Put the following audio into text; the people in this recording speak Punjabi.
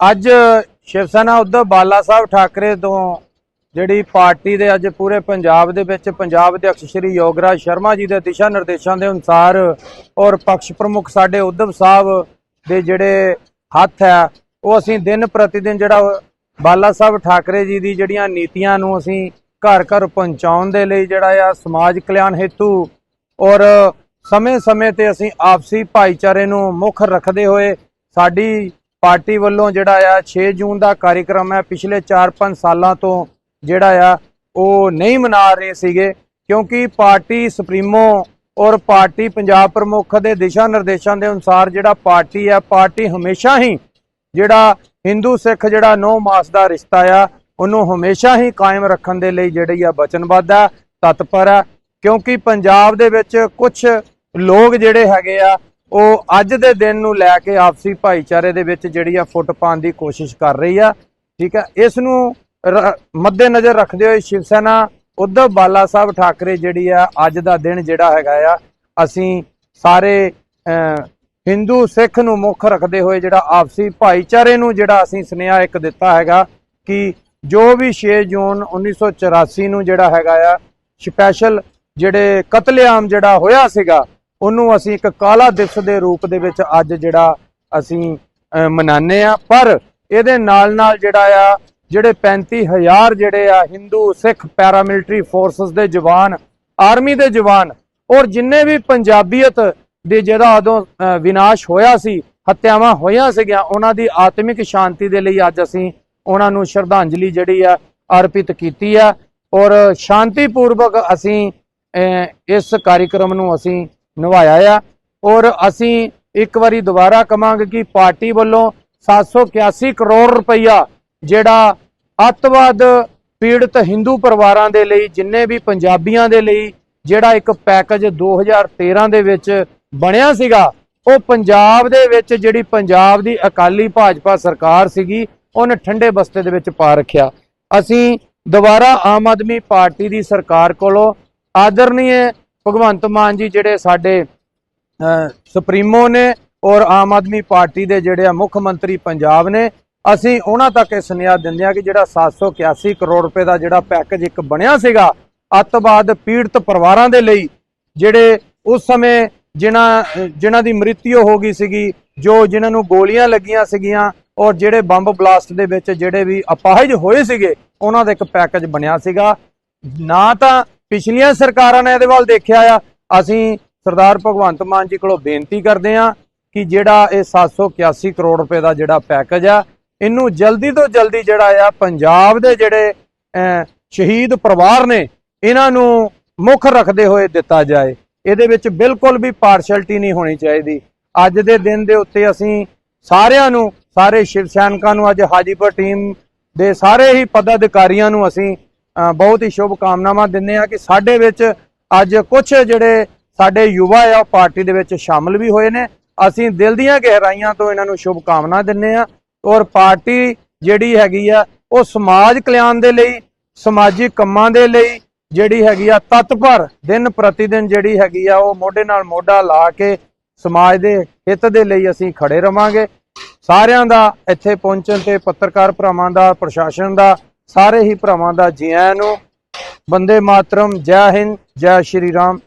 ਅੱਜ ਸ਼ਿਵ ਸੈਨਾ ਉਧਰ ਬਾਲਾ ਸਾਹਿਬ ਠਾਕਰੇ ਤੋਂ ਜਿਹੜੀ ਪਾਰਟੀ ਦੇ ਅੱਜ ਪੂਰੇ ਪੰਜਾਬ ਦੇ ਵਿੱਚ ਪੰਜਾਬ ਦੇ ਸ਼੍ਰੀ ਯੋਗਰਾਜ ਸ਼ਰਮਾ ਜੀ ਦੇ ਦਿਸ਼ਾ ਨਿਰਦੇਸ਼ਾਂ ਦੇ ਅਨੁਸਾਰ ਔਰ ਪਕਸ਼ ਪ੍ਰਮੁਖ ਸਾਡੇ ਉਧਵ ਸਾਹਿਬ ਦੇ ਜਿਹੜੇ ਹੱਥ ਹੈ, ਉਹ ਅਸੀਂ ਦਿਨ ਪ੍ਰਤੀ ਦਿਨ ਜਿਹੜਾ ਬਾਲਾ ਸਾਹਿਬ ਠਾਕਰੇ ਜੀ ਦੀ ਜਿਹੜੀਆਂ ਨੀਤੀਆਂ ਨੂੰ ਅਸੀਂ ਘਰ ਘਰ ਪਹੁੰਚਾਉਣ ਦੇ ਲਈ ਜਿਹੜਾ ਆ ਸਮਾਜ ਕਲਿਆਣ ਹੇਤੂ ਔਰ ਸਮੇਂ-ਸਮੇਂ ਤੇ ਅਸੀਂ ਆਪਸੀ ਭਾਈਚਾਰੇ ਨੂੰ ਮੁੱਖ ਰੱਖਦੇ ਹੋਏ ਸਾਡੀ ਪਾਰਟੀ ਵੱਲੋਂ ਜਿਹੜਾ ਆ 6 ਜੂਨ ਦਾ ਕਾਰਜਕ੍ਰਮ ਹੈ। ਪਿਛਲੇ 4-5 ਸਾਲਾਂ ਤੋਂ ਜਿਹੜਾ ਆ, ਉਹ ਨਹੀਂ ਮਨਾ ਰਹੇ ਸੀਗੇ ਕਿਉਂਕਿ ਪਾਰਟੀ ਸੁਪਰੀਮੋ ਔਰ ਪਾਰਟੀ ਪੰਜਾਬ ਪ੍ਰਮੁੱਖ ਦੇ ਦਿਸ਼ਾ ਨਿਰਦੇਸ਼ਾਂ ਦੇ ਅਨੁਸਾਰ ਜਿਹੜਾ ਪਾਰਟੀ ਆ ਪਾਰਟੀ ਹਮੇਸ਼ਾ ਹੀ ਜਿਹੜਾ ਹਿੰਦੂ ਸਿੱਖ ਜਿਹੜਾ ਨੌ ਮਾਸ ਦਾ ਰਿਸ਼ਤਾ ਆ, ਉਹਨੂੰ ਹਮੇਸ਼ਾ ਹੀ ਕਾਇਮ ਰੱਖਣ ਦੇ ਲਈ ਜਿਹੜੀ ਆ ਵਚਨਬੱਧ ਆ ਤਤਪਰ ਆ ਕਿਉਂਕਿ ਪੰਜਾਬ ਦੇ ਵਿੱਚ ਕੁਝ ਲੋਕ ਜਿਹੜੇ ਹੈਗੇ ਆ ਉਹ ਅੱਜ ਦੇ ਦਿਨ ਨੂੰ ਲੈ ਕੇ ਆਪਸੀ ਭਾਈਚਾਰੇ ਦੇ ਵਿੱਚ ਜਿਹੜੀ ਆ ਫੁੱਟ ਪਾਉਣ ਦੀ ਕੋਸ਼ਿਸ਼ ਕਰ ਰਹੀ ਆ, ਠੀਕ ਹੈ ਇਸ ਨੂੰ ਰ- ਮੱਦੇਨਜ਼ਰ ਰੱਖਦੇ ਹੋਏ ਸ਼ਿਵ ਸੈਨਾ ਉद्धਵ ਬਾਲਾ ਸਾਹਿਬ ਠਾਕਰੇ ਜਿਹੜੀ ਆ ਅੱਜ ਦਾ ਦਿਨ ਜਿਹੜਾ ਹੈਗਾ ਆ, ਅਸੀਂ ਸਾਰੇ ਹਿੰਦੂ ਸਿੱਖ ਨੂੰ ਮੁੱਖ ਰੱਖਦੇ ਹੋਏ ਜਿਹੜਾ ਆਪਸੀ ਭਾਈਚਾਰੇ ਨੂੰ ਜਿਹੜਾ ਅਸੀਂ ਸੁਨੇਹਾ ਇੱਕ ਦਿੱਤਾ ਹੈਗਾ ਕਿ ਜੋ ਵੀ 6 ਜੂਨ 1984 ਨੂੰ ਜਿਹੜਾ ਹੈਗਾ ਆ, ਸਪੈਸ਼ਲ ਜਿਹੜੇ ਕਤਲੇਆਮ ਜਿਹੜਾ ਹੋਇਆ ਸੀਗਾ ਉਹਨੂੰ ਅਸੀਂ ਇੱਕ ਕਾਲਾ ਦਿਵਸ ਦੇ ਰੂਪ ਦੇ ਵਿੱਚ ਅੱਜ ਜਿਹੜਾ ਅਸੀਂ ਅਹ, ਮਨਾਉਂਦੇ ਆ ਪਰ ਇਹਦੇ ਨਾਲ ਨਾਲ ਜਿਹੜਾ ਆ ਜਿਹੜੇ 35000 ਜਿਹੜੇ ਆ ਹਿੰਦੂ ਸਿੱਖ ਪੈਰਾਮਿਲਟਰੀ ਫੋਰਸਸ ਦੇ ਜਵਾਨ ਆਰਮੀ ਦੇ ਜਵਾਨ ਔਰ ਜਿੰਨੇ ਵੀ ਪੰਜਾਬੀਅਤ ਦੇ ਜਿਹੜਾ ਉਦੋਂ ਵਿਨਾਸ਼ ਹੋਇਆ ਸੀ ਹੱਤਿਆਵਾਂ ਹੋਈਆਂ ਸੀਗੀਆਂ ਉਹਨਾਂ ਦੀ ਆਤਮਿਕ ਸ਼ਾਂਤੀ ਦੇ ਲਈ ਅੱਜ ਅਸੀਂ ਉਹਨਾਂ ਨੂੰ ਸ਼ਰਧਾਂਜਲੀ ਜਿਹੜੀ ਆ ਅਰਪਿਤ ਕੀਤੀ ਆ। ਔਰ ਸ਼ਾਂਤੀਪੂਰਵਕ ਅਸੀਂ ਇਸ ਕਾਰਜਕ੍ਰਮ ਨੂੰ ਅਸੀਂ ਨਿਭਾਇਆ ਆ। ਔਰ ਅਸੀਂ ਇੱਕ ਵਾਰੀ ਦੁਬਾਰਾ ਕਵਾਂਗੇ ਕਿ ਪਾਰਟੀ ਵੱਲੋਂ 781 ਕਰੋੜ ਰੁਪਈਆ ਜਿਹੜਾ ਅੱਤਵਾਦ ਪੀੜਤ ਹਿੰਦੂ ਪਰਿਵਾਰਾਂ ਦੇ ਲਈ, ਜਿੰਨੇ ਵੀ ਪੰਜਾਬੀਆਂ ਦੇ ਲਈ ਜਿਹੜਾ ਇੱਕ ਪੈਕੇਜ 2013 ਦੇ ਵਿੱਚ ਬਣਿਆ ਸੀਗਾ, ਉਹ ਪੰਜਾਬ ਦੇ ਵਿੱਚ ਜਿਹੜੀ ਪੰਜਾਬ ਦੀ ਅਕਾਲੀ ਭਾਜਪਾ ਸਰਕਾਰ ਸੀਗੀ, ਉਹਨੇ ਠੰਡੇ ਬਸਤੇ ਦੇ ਵਿੱਚ ਪਾ ਰੱਖਿਆ। ਅਸੀਂ ਦੁਬਾਰਾ ਆਮ ਆਦਮੀ ਪਾਰਟੀ ਦੀ ਸਰਕਾਰ ਕੋਲੋਂ ਆਦਰਨੀਏ ਭਗਵੰਤ ਮਾਨ ਜੀ ਜਿਹੜੇ ਸਾਡੇ ਸੁਪਰੀਮੋ ਨੇ ਔਰ ਆਮ ਆਦਮੀ ਪਾਰਟੀ ਦੇ ਜਿਹੜੇ ਆ ਮੁੱਖ ਮੰਤਰੀ ਪੰਜਾਬ ਨੇ, ਅਸੀਂ ਉਹਨਾਂ ਤੱਕ ਇਹ ਸੁਨੇਹਾ ਦਿੰਦੇ ਆ ਕਿ ਜਿਹੜਾ 781 ਕਰੋੜ ਰੁਪਏ ਦਾ ਜਿਹੜਾ ਪੈਕੇਜ ਇੱਕ ਬਣਿਆ ਸੀਗਾ, ਅੱਤਵਾਦ ਪੀੜਤ ਪਰਿਵਾਰਾਂ ਦੇ ਲਈ, ਜਿਹੜੇ ਉਸ ਸਮੇਂ ਜਿਨ੍ਹਾਂ ਜਿਨ੍ਹਾਂ ਦੀ ਮ੍ਰਿਤਿੂ ਹੋ ਗਈ ਸੀਗੀ, ਜੋ ਜਿਨ੍ਹਾਂ ਨੂੰ ਗੋਲੀਆਂ ਲੱਗੀਆਂ ਸੀਗੀਆਂ ਔਰ ਜਿਹੜੇ ਬੰਬ ਬਲਾਸਟ ਦੇ ਵਿੱਚ ਜਿਹੜੇ ਵੀ ਅਪਾਹਜ ਹੋਏ ਸੀਗੇ, ਉਹਨਾਂ ਦਾ ਇੱਕ ਪੈਕੇਜ ਬਣਿਆ ਸੀਗਾ। ਨਾ ਤਾਂ ਪਿਛਲੀਆਂ ਸਰਕਾਰਾਂ ਨੇ ਇਹਦੇ ਵੱਲ ਦੇਖਿਆ ਆ, ਅਸੀਂ ਸਰਦਾਰ ਭਗਵੰਤ ਮਾਨ ਜੀ ਕੋਲੋਂ ਬੇਨਤੀ ਕਰਦੇ ਆ ਕਿ ਜਿਹੜਾ ਇਹ 781 ਕਰੋੜ ਰੁਪਏ ਦਾ ਜਿਹੜਾ ਪੈਕੇਜ ਆ, ਇਹਨੂੰ ਜਲਦੀ ਤੋਂ ਜਲਦੀ ਜਿਹੜਾ ਆ, ਪੰਜਾਬ ਦੇ ਜਿਹੜੇ ਸ਼ਹੀਦ ਪਰਿਵਾਰ ਨੇ, ਇਹਨਾਂ ਨੂੰ ਮੁੱਖ ਰੱਖਦੇ ਹੋਏ ਦਿੱਤਾ ਜਾਏ। ਇਹਦੇ ਵਿੱਚ ਬਿਲਕੁਲ ਵੀ ਪਾਰਸ਼ਲਟੀ ਨਹੀਂ ਹੋਣੀ ਚਾਹੀਦੀ। ਅੱਜ ਦੇ ਦਿਨ ਦੇ ਉੱਤੇ ਅਸੀਂ ਸਾਰਿਆਂ ਨੂੰ, ਸਾਰੇ ਸ਼ਿਵ ਸੈਨਿਕਾਂ ਨੂੰ, ਅੱਜ ਹਾਜੀਪੁਰ ਟੀਮ ਦੇ ਸਾਰੇ ਹੀ ਪਦਾਧਿਕਾਰੀਆਂ ਨੂੰ ਅਸੀਂ ਬਹੁਤ ਹੀ ਸ਼ੁਭ ਕਾਮਨਾਵਾਂ ਦਿੰਦੇ ਆ ਕਿ ਸਾਡੇ ਵਿੱਚ ਅੱਜ ਕੁਝ ਜਿਹੜੇ ਸਾਡੇ ਯੁਵਾ ਆ, ਉਹ ਪਾਰਟੀ ਦੇ ਵਿੱਚ ਸ਼ਾਮਲ ਵੀ ਹੋਏ ਨੇ। ਅਸੀਂ ਦਿਲ ਦੀਆਂ ਗਹਿਰਾਈਆਂ ਤੋਂ ਇਹਨਾਂ ਨੂੰ ਸ਼ੁਭ ਕਾਮਨਾ ਦਿੰਦੇ ਆ ਔਰ ਪਾਰਟੀ ਜਿਹੜੀ ਹੈਗੀ ਆ, ਉਹ ਸਮਾਜ ਕਲਿਆਣ ਦੇ ਲਈ, ਸਮਾਜਿਕ ਕੰਮਾਂ ਦੇ ਲਈ ਜਿਹੜੀ ਹੈਗੀ ਆ, ਤਤਪਰ ਦਿਨ ਪ੍ਰਤੀ ਦਿਨ ਜਿਹੜੀ ਹੈਗੀ ਆ, ਉਹ ਮੋਢੇ ਨਾਲ ਮੋਢਾ ਲਾ ਕੇ ਸਮਾਜ ਦੇ ਹਿੱਤ ਦੇ ਲਈ ਅਸੀਂ ਖੜੇ ਰਵਾਂਗੇ। ਸਾਰਿਆਂ ਦਾ ਇੱਥੇ ਪਹੁੰਚਣ ਤੇ ਪੱਤਰਕਾਰ ਭਰਾਵਾਂ ਦਾ, ਪ੍ਰਸ਼ਾਸਨ ਦਾ ਸਾਰੇ ਹੀ ਭਰਾਵਾਂ ਦਾ ਜੀ ਆਇਆਂ ਨੂੰ ਬੰਦੇ ਮਾਤਰਮ ਜੈ ਹਿੰਦ ਜੈ ਸ਼੍ਰੀ ਰਾਮ।